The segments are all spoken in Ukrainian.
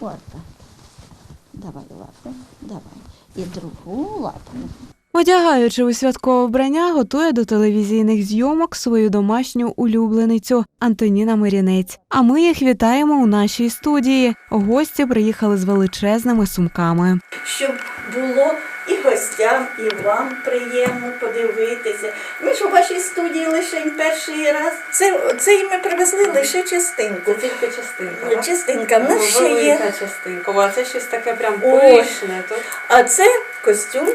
Вот. Давай лапу, давай. І другу лапу. Одягаючи у святкове вбрання, готує до телевізійних зйомок свою домашню улюбленицю Антоніна Мирінець. А ми їх вітаємо у нашій студії. Гості приїхали з величезними сумками. Щоб було і гостям, і вам приємно подивитися. Ми ж у вашій студії лише перший раз. Це, це і ми привезли лише частинку. Тільки частинка. так? Частинка. В Ну, нас ще є. частинка. О, це щось таке прям пишне. Тут А це костюм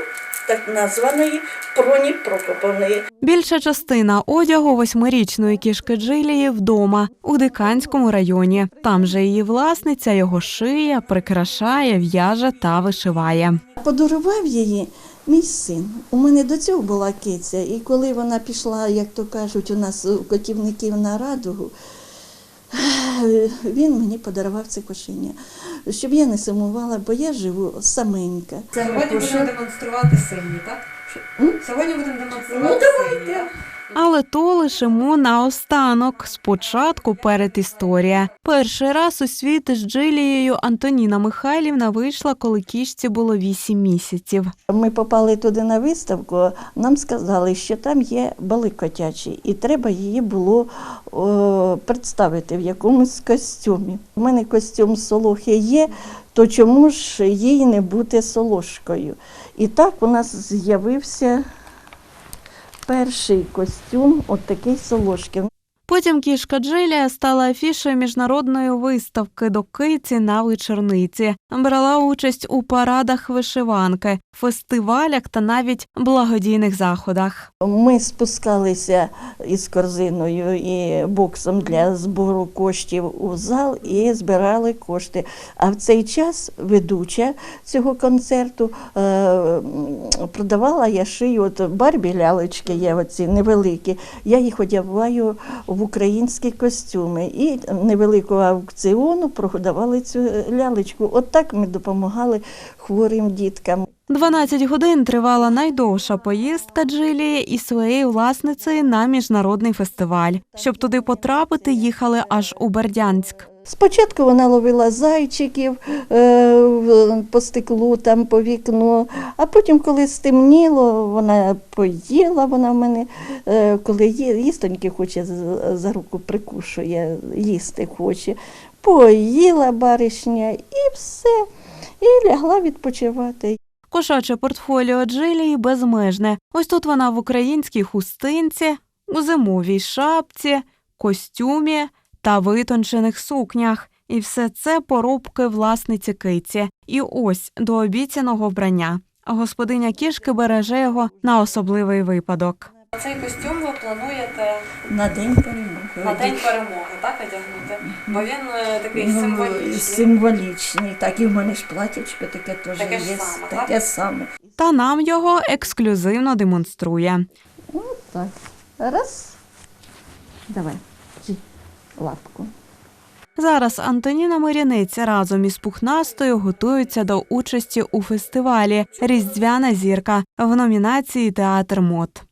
так названої Проні Прокоповної. Більша частина одягу восьмирічної кішки Джилії вдома у Диканському районі. Там же її власниця його шиє, прикрашає, в'яже та вишиває. Подарував її мій син. У мене до цього була киця, і коли вона пішла, як то кажуть, у нас у котівників на радугу, він мені подарував це кошеня, щоб я не сумувала, бо я живу саменька. Сьогодні будемо демонструвати сині, так? Сьогодні будемо демонструвати Ну, давайте. Але то лишимо наостанок. Спочатку перед історія. Перший раз у світ з Джилією Антоніна Михайлівна вийшла, коли кішці було вісім місяців. Ми попали туди на виставку, нам сказали, що там є бали котячі, і треба її було о, представити в якомусь костюмі. У мене костюм солохи є, то чому ж їй не бути солошкою? І так у нас з'явився перший костюм, от такий солошки. Потім кішка Джилія стала афішою міжнародної виставки до киці на вечорниці. Брала участь у парадах вишиванки, фестивалях та навіть благодійних заходах. Ми спускалися із корзиною і боксом для збору коштів у зал і збирали кошти. А в цей час ведуча цього концерту е, продавала я шию, от барбі лялечки є оці невеликі. Я їх одягаю в українські костюми. І невеликого аукціону продавали цю лялечку. От так ми допомагали хворим діткам. 12 годин тривала найдовша поїздка Джилі і своєї власницею на міжнародний фестиваль. Щоб туди потрапити, їхали аж у Бердянськ. Спочатку вона ловила зайчиків е, по стеклу, там по вікну, а потім, коли стемніло, вона поїла, вона в мене, е, коли їстоньки хоче, за руку прикушує, їсти хоче. Поїла баришня і все, і лягла відпочивати. Кошаче портфоліо Джилії безмежне. Ось тут вона в українській хустинці, у зимовій шапці, костюмі та витончених сукнях. І все це поробки власниці киці. І ось до обіцяного вбрання. Господиня кішки береже його на особливий випадок. Цей костюм ви плануєте На день перемоги. на день перемоги, так, одягнути? Бо він е, такий Ну, символічний. Символічний. Так, і в мене ж платячко таке теж Таке є. саме, таке саме. Та нам його ексклюзивно демонструє. Так. Раз. Давай. Лапку. Зараз Антоніна Мирянець разом із Пухнастою готуються до участі у фестивалі Різдвяна зірка в номінації Театр мод.